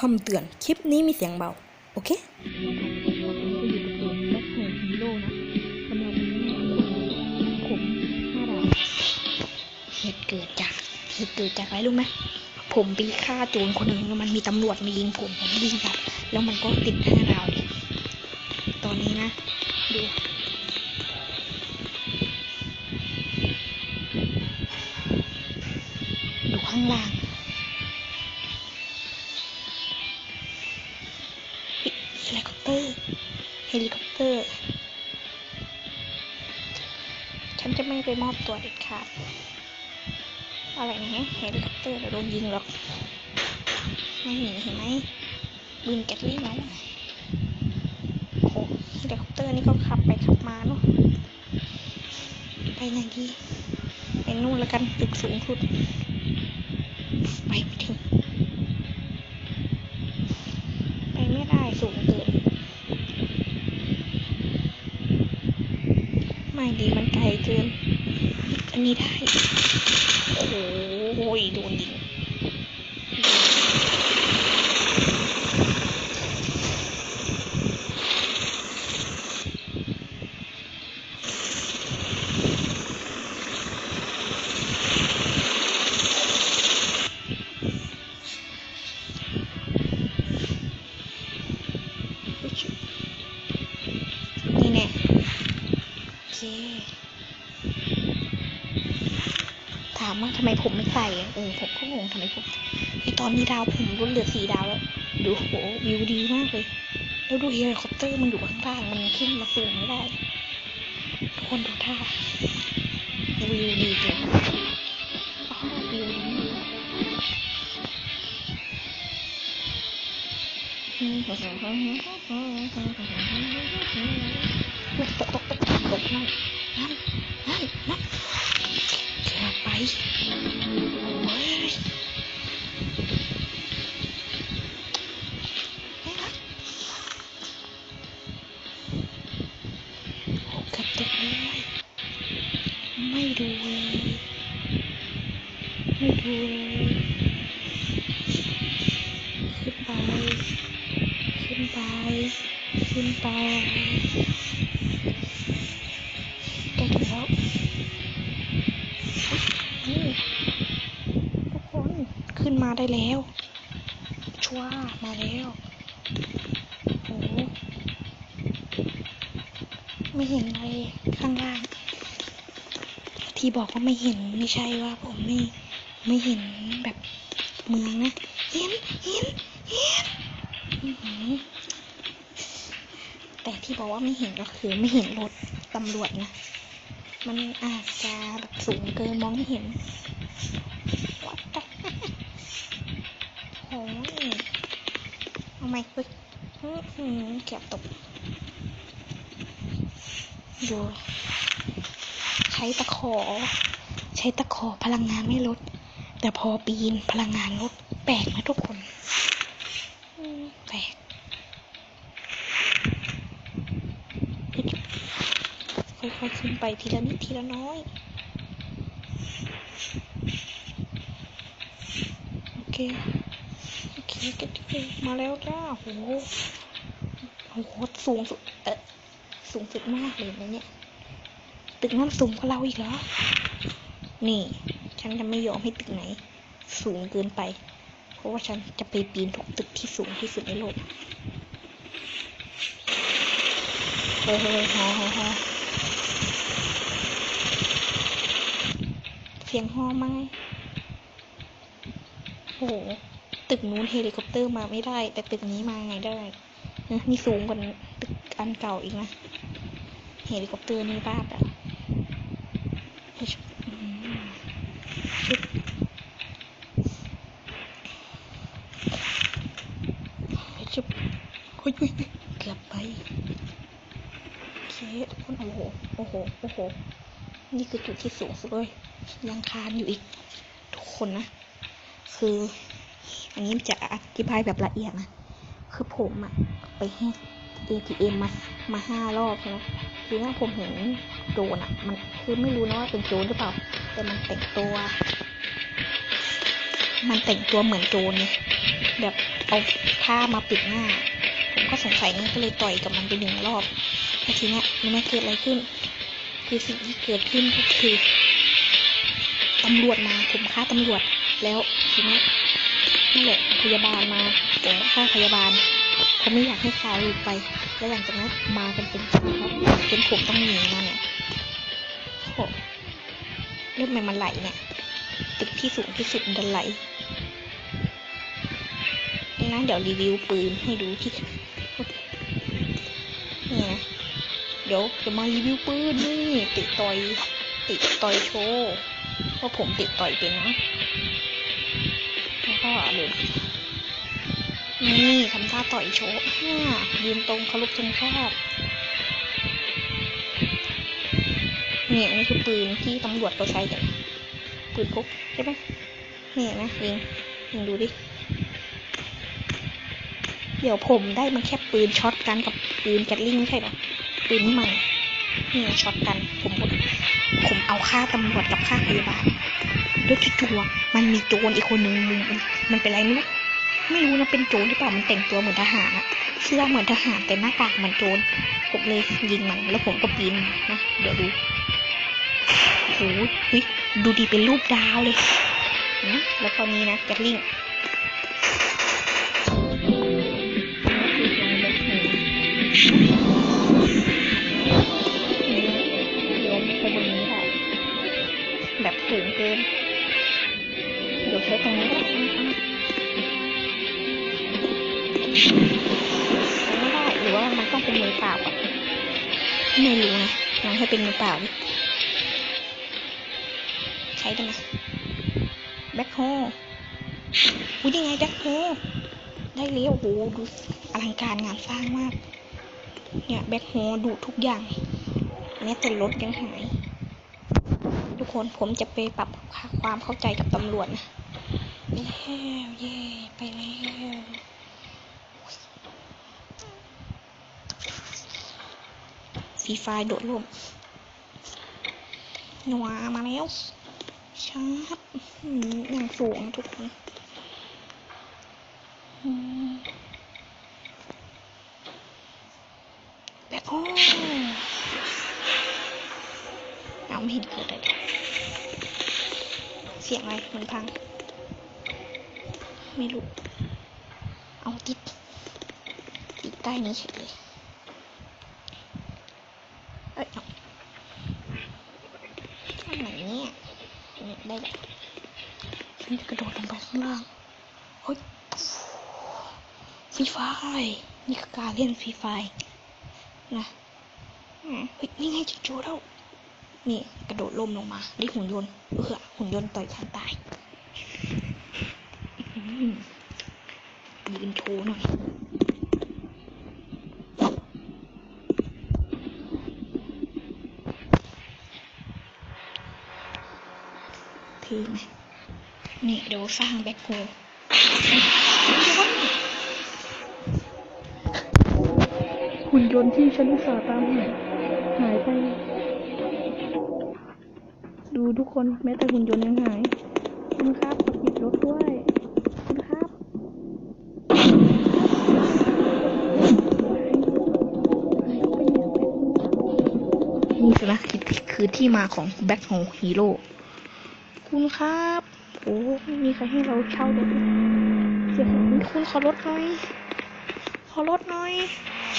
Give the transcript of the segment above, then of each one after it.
คำเตือน คลิปนี้มีเสียงเบา โอเคเหตุเกิดจากเหตุเกิดจากอะไรรู้ไหมผมไปฆ่าโจรคนหนึ่งแล้วมันมีตำรวจมายิงผมผมยิงกลับ แล้วมันก็ติดห้าดาวเลยตอนนี้นะ ดูดูข้างล่าง ม่ไปมอบตัวเด็ดขาด อะไรนะเฮลิคอปเตอร์เดี๋ยวโดนยิงหรอก ไม่หนีเห็นไหมปืนแกลิงเนาะโอ้โหเฮลิคอปเตอร์นี่ก็ขับไปขับมาเนาะ ไปไหนดี ไปนู่นแล้วกันตึกสูงสุด ไปไม่ถึง ไปไม่ได้สูงเกินไม่ดีมันไกลเกิน อันนี้ได้ โอ้โหโดนยิง ไม่ใส่อะเออผมก็งงทำไมผมไอตอนนี้ดาวผมลดเหลือสี่ดาวแล้วดูโหวิวดีมากเลย แล้วดูเฮลิคอปเตอร์มันอยู่ข้างล่างมันขึ้นมาสูงไม่ได้ทุกคนดูท่าวิวดีจริงอ๋อวิวดีตกตกตกตกตกนั่นนั่นนั่นเกือบไป นไป ขึ้นไปใกล้แล้วนี่ทุกคนขึ้นมาได้แล้ว ชัวร์มาแล้วโอ้ไม่เห็นอะไรข้างล่าง ที่บอกว่าไม่เห็นไม่ใช่ว่าผมไม่ไม่เห็นแบบเมืองนะ เห็น เห็นอื้อหือแต่ ที่บอกว่าไม่เห็นก็คือไม่เห็นรถตำรวจนะ มันอาจจะแบบสูงเกินมองไม่เห็น What the โอ้ยเอาไมค์ปึ๊กอื้อหือเกือบตกดูใช้ตะขอ ใช้ตะขอพลังงานไม่ลด แต่พอปีนพลังงานลดแปลกไหมทุกคนอืมแปลก ค่อยๆ ขึ้นไปทีละนิดทีละน้อย โอเค โอเคเก็มาแล้วจ้าโหโอ้โหสูงสุดเออสูงสุดมากเลยนะเนี่ย ตึกนั้นสูงกว่าเราอีกเหรอ นี่ ฉันจะไม่ยอมให้ตึกไหน สูงเกินไป เพราะว่าฉันจะไปปีนทุกตึกที่สูงที่สุดในโลกเฮ้ยเฮ้ยฮอฮอฮอ เสียงฮอไหมโอ้โห ตึกนู้นเฮลิคอปเตอร์มาไม่ได้ แต่ตึกนี้มาไงได้นี่สูงกว่าตึกอันเก่าอีกนะ เฮลิคอปเตอร์นี่บ้าบอะเฮ้ชุบอืมชุบเฮ้ยชุบเฮ้ยเฮ้ยเฮ้ยเกือบไป เคทุกคนโอ้โห โอ้โห โอ้โห นี่คือจุดที่สูงสุดเลยยังคานอยู่อีกทุกคนนะ คืออันนี้จะอธิบายแบบละเอียดนะ คือผมอะไปแฮก ATM มามาห้ารอบใช่ไหมทีนี้ผมเห็นโจรอะมันคือไม่รู้นะว่าเป็นโจรหรือเปล่า แต่มันแต่งตัว มันแต่งตัวเหมือนโจรไงแบบเอาผ้ามาปิดหน้า ผมก็สงสัยงั้นก็เลยต่อยกับมันไปหนึ่งรอบแล้วทีนี้ยรู้ไหมเกิดอะไรขึ้น คือสิ่งที่เกิดขึ้นก็คือตำรวจมาผมฆ่าตำรวจแล้วทีเนี้ยนั่แหละพยาบาลมาผมฆ่าพยาบาลเขาไม่อยากให้ข่าวหลุดไป แล้วหลังจากนั้นมากันเป็นสิบครับจนผมต้องหนีมาเนี่ยโอ้โหเรื่องมันมันไหลเนี่ยตึกที่สูงที่สุดดันไหลนี่นเดี๋ยวรีวิวปืนให้ดูที่นี่นะ เดี๋ยวจะมารีวิวปืนนี่ติดต่อย ติดต่อยโชว์ว่าผมติดต่อยเป็นนะแล้วก็ดูนี่ทำท่าต่อยโชว์อ่ายืนตรงเคารพธงชาติเนี่ยนี่คือปืนที่ตำรวจเขาใช้กันปืนพกใช่ไหมนี่นะยิงยิงดูดิ เดี๋ยวผมได้มาแค่ปืนช็อตกันกับปืนแกตลิงใช่เหรอ ปืนนี่มันนี่ช็อตกัน ผมผมเอาค่าตำรวจกับค่าพยาบาลด้วยจู่ๆอะมันมีโจรอีกคนนึงมันมันเป็นอะไรไม่รู้ไม่รู้นะเป็นโจรหรือเปล่ามันแต่งตัวเหมือนทหารเสื้อเหมือนทหารแต่หน้ากากเหมือนโจรผมเลยยิงมันแล้วผมก็ปีนนะเดี๋ยวดูโอ้โหเฮ้ยดูดีเป็นรูปดาวเลยนะแล้วก็นี้นะแกตลิงเว้ตรงนี้ไม่ได้หรือว่ามันต้องเป็นมือเปล่าก่อนไม่รู้นะลองให้เป็นมือเปล่าดิใช้ได้ไหมแบ็คโฮอุ้ยยังไงแบ็คโฮได้เลี้ยวโอ้โหดูอลังการงานสร้างมาก เนี่ยแบ็คโฮดูทุกอย่างแม้แต่รถยังหาย ทุกคนผมจะไปปรับความเข้าใจกับตำรวจนะ ไปแล้วเย่ไปแล้วฟีไฟล์โดดร่มนัวมาแล้วชาร์ปอย่างสูงทุกคนอืมแบ็คโฮเอาไม่เห็นเกิดอะไรเสียงอะไรมันพัง ไม่รู้ เอาติดติดใต้นี้เฉยเลยเอ้ยเอาข้างไหนเนี่ยได้แล้วฉันจะกระโดดลงไปข้างล่างเฮ้ยฟรีไฟนี่คือการเล่นฟรีไฟนะอืมเฮ้ยนี่ไงจะโจแล้วนี่กระโดดล่มลงมาได้หุ่นยนต์เออหุ่นยนต์ต่อยฉันตาย ยืนโชว์หน่อยเท่ไหมนี่เดี๋ยวสร้างแบ็คโฮหุ่นยนต์ที่ฉันอุตส่าห์ตามหาหายไป ดูทุกคนแม้แต่หุ่นยนต์ยังหายคุณครับปิดรถด้วย คือที่มาของแบ็คโฮฮีโร่คุณครับ โอ้ไม่มีใครให้เราเช่ารถเสียงคุณขอรถหน่อย ขอรถหน่อย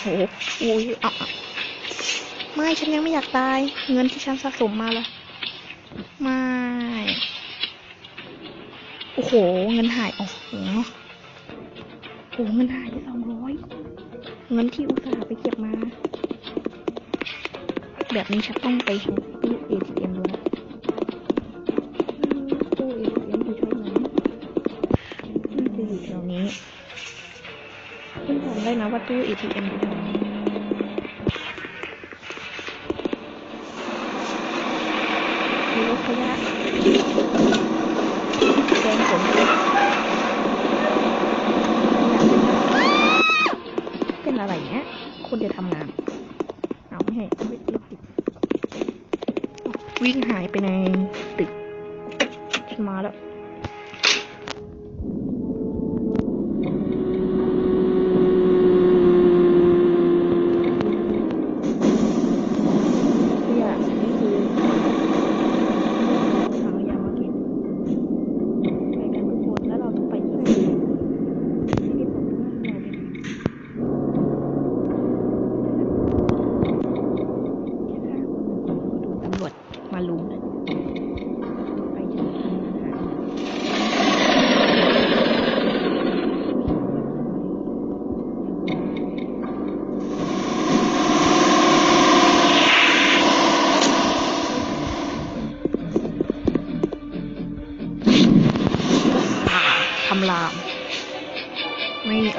โอ้โอ้ยอะไม่ ฉันยังไม่อยากตาย เงินที่ฉันสะสมมาละไม่ โอ้โห เงินหาย โอ้โหโอ้โหเงินหายไปสองร้อย เงินที่อุตส่าห์ไปเก็บมา แบบนี้ฉันต้องไปแฮกตู้ ATM ดูนะอืมตู้ ATM อยู่แถวไหนน่าจะอยู่แถวนี้คุณจำได้นะว่าตู้ ATM อยู่แถวไหนมีรถขยะแกงผมเลยเป็นอะไรเนี้ยคนจะทำงาน เอาไม่ให้ไม่รถติด วิ่งหายไปในตึก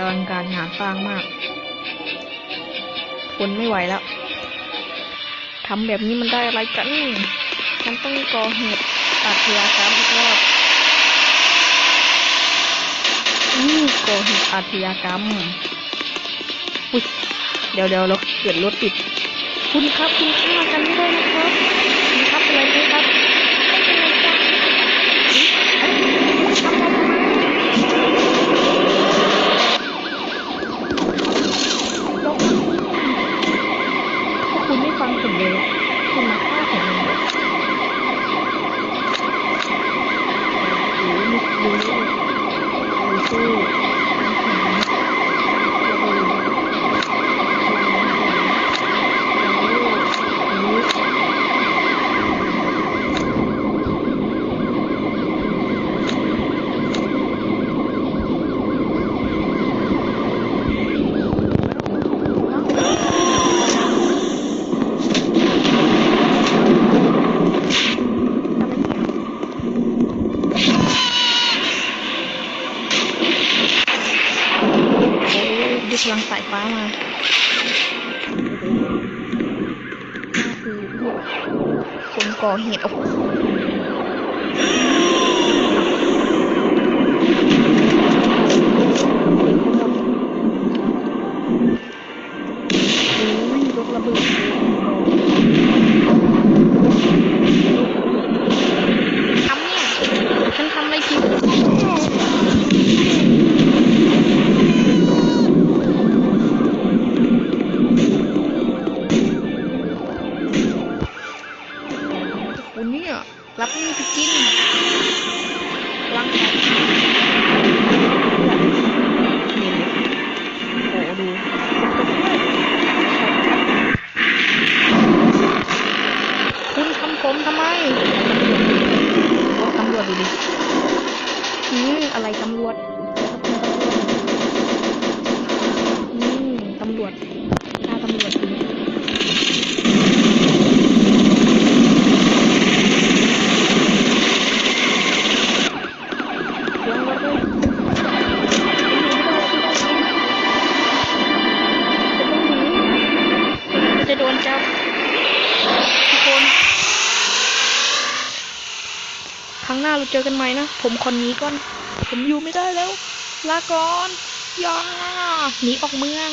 ลังการงานสร้างมากทนไม่ไหวแล้วทำแบบนี้มันได้อะไรกันฉันต้องก่อเหตุอาชญากรรมอีกรอบนี่ก่อเหตุอาชญากรรมอุ้ยเดี๋ยวเดี๋ยวเราเกิดรถติด คุณครับ คุณฆ่ากันไม่ได้นะครับ คุณครับเป็นไรไหมครับไม่เป็นไรจ้ะเอ้ยทำอะไรลบคุณไม่ฟังผมเลยอะคุณมาฆ่าผมเลยโอ้โหนี่ดูเลยอะไรสู้ระเบิดพลังงานโอ้โห โอ้ยดูพลังสายฟ้ามานี่คือคน ก่อเหตุโอ้โหโอ้ยรถระเบิด อกันใหม่นะ ผมคนนี้ก่อน ผมอยู่ไม่ได้แล้ว ลาก่อนย่าหนีออกเมือง